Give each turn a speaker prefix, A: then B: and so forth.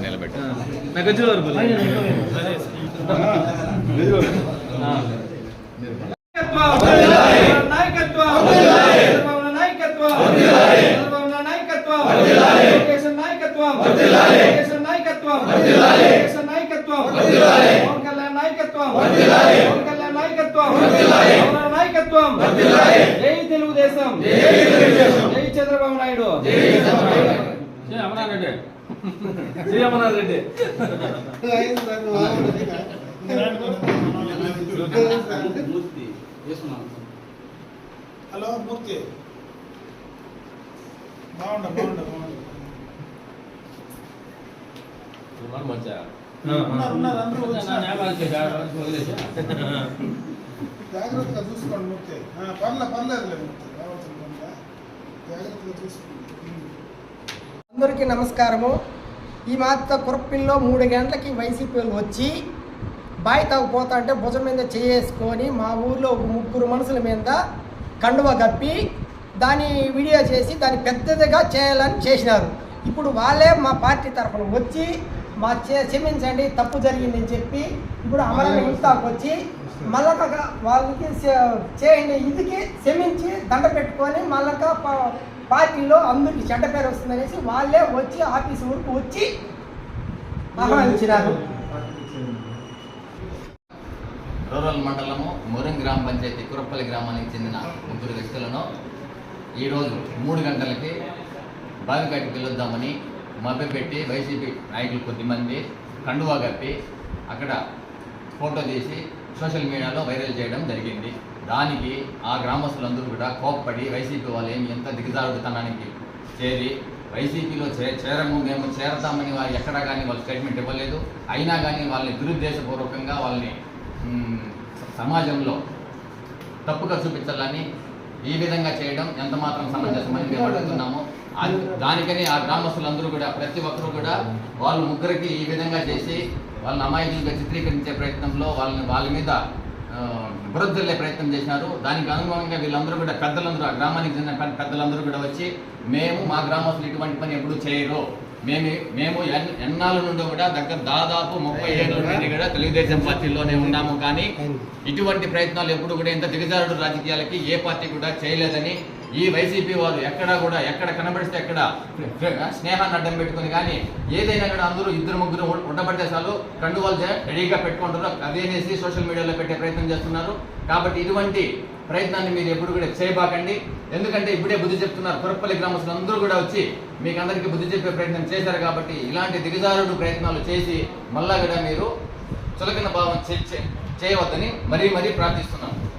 A: వేలు కోటేసి
B: పవన్ నాయకత్వం జై తెలుగుదేశం. జై చంద్రబాబు నాయుడు. జై
C: హలో మూర్తి. బాగుండ బాగుండ బాగుండ. ఉన్నారు ఉన్నారు అందరూ వచ్చినారు. జాగ్రత్తగా చూసుకోండి మూర్తి. పర్లే పర్లేదులే మూర్తి. రావాల్సిన పనిలే. జాగ్రత్తగా చూసుకోండి.
D: అందరికీ నమస్కారము. ఈ మాత్ర కురపిల్లో మూడు గంటలకి వైసీపీ వాళ్ళు వచ్చి బాయి తాగుపోతా అంటే భుజం మీద చేసుకొని మా ఊర్లో ఒక ముగ్గురు మనుషుల మీద కండువ కప్పి దాన్ని వీడియో చేసి దాన్ని పెద్దదిగా చేయాలని చేసినారు. ఇప్పుడు వాళ్ళే మా పార్టీ తరఫున వచ్చి మా చే క్షమించండి తప్పు జరిగిందని చెప్పి ఇప్పుడు అమరణ ఇంతాకు వచ్చి మళ్ళక వాళ్ళకి చే- చేయండి ఇదికి క్షమించి దండ పెట్టుకొని మళ్ళక పార్టీలో అందరికి చెడ్డ పేరు వస్తుందనేసి వాళ్ళే వచ్చి ఆఫీస్ వరకు వచ్చి ఆహ్వానించినారు.
E: రూరల్ మండలము మురం గ్రామ పంచాయతీ కురప్పల్లి గ్రామానికి చెందిన ముగ్గురు వ్యక్తులను ఈరోజు మూడు గంటలకి బావికాటికి వెళ్ళొద్దామని మభ్యపెట్టి వైసీపీ నాయకులు కొద్దిమంది కండువా కప్పి అక్కడ ఫోటో తీసి సోషల్ మీడియాలో వైరల్ చేయడం జరిగింది. దానికి ఆ గ్రామస్తులందరూ కూడా కోప్పడి వైసీపీ వాళ్ళు ఏమి ఎంత దిగజారుడుతనానికి చేరి వైసీపీలో చే చేరము మేము చేరతామని వాళ్ళు ఎక్కడా కానీ వాళ్ళు స్టేట్మెంట్ ఇవ్వలేదు. అయినా కానీ వాళ్ళని దురుద్దేశపూర్వకంగా వాళ్ళని సమాజంలో తప్పుగా చూపించాలని ఈ విధంగా చేయడం ఎంత మాత్రం సమంజసమని మేము అడుగుతున్నాము. దానికని ఆ గ్రామస్తులందరూ కూడా ప్రతి ఒక్కరూ కూడా వాళ్ళు ముగ్గురికి ఈ విధంగా చేసి వాళ్ళని అమాయకులుగా చిత్రీకరించే ప్రయత్నంలో వాళ్ళని వాళ్ళ మీద బురదల్లే ప్రయత్నం చేసినారు. దానికి అనుగుణంగా వీళ్ళందరూ కూడా పెద్దలందరూ ఆ గ్రామానికి చెందిన పెద్ద- పెద్దలందరూ కూడా వచ్చి మేము మా గ్రామస్తులు ఇటువంటి పని ఎప్పుడు చేయరు. మేము మేము ఎన్- ఎన్నాళ్ళ నుండి కూడా దగ్గర దాదాపు ముప్పై ఏళ్ళ నుండి కూడా తెలుగుదేశం పార్టీలోనే ఉన్నాము. కానీ ఇటువంటి ప్రయత్నాలు ఎప్పుడు కూడా ఇంత దిగజారుడు రాజకీయాలకి ఏ పార్టీ కూడా చేయలేదని ఈ వైసీపీ వారు ఎక్కడా కూడా ఎక్కడ కనబడిస్తే ఎక్కడ స్నేహాన్ని అడ్డం పెట్టుకుని కానీ ఏదైనా కూడా అందరూ ఇద్దరు ముగ్గురు ఉండబడితే చాలు. కండువాలు వాళ్ళు రెడీగా పెట్టుకుంటారు. అదేనేసి సోషల్ మీడియాలో పెట్టే ప్రయత్నం చేస్తున్నారు. కాబట్టి ఇటువంటి ప్రయత్నాన్ని మీరు ఎప్పుడు కూడా చేయబాకండి. ఎందుకంటే ఇప్పుడే బుద్ధి చెప్తున్నారు. పురపల్లి గ్రామస్తులు అందరూ కూడా వచ్చి మీకు అందరికీ బుద్ధి చెప్పే ప్రయత్నం చేశారు కాబట్టి ఇలాంటి దిగజారుడు ప్రయత్నాలు చేసి మళ్ళా కూడా మీరు చులకన భావం చే- చేయవద్దని మరీ మరీ ప్రార్థిస్తున్నాను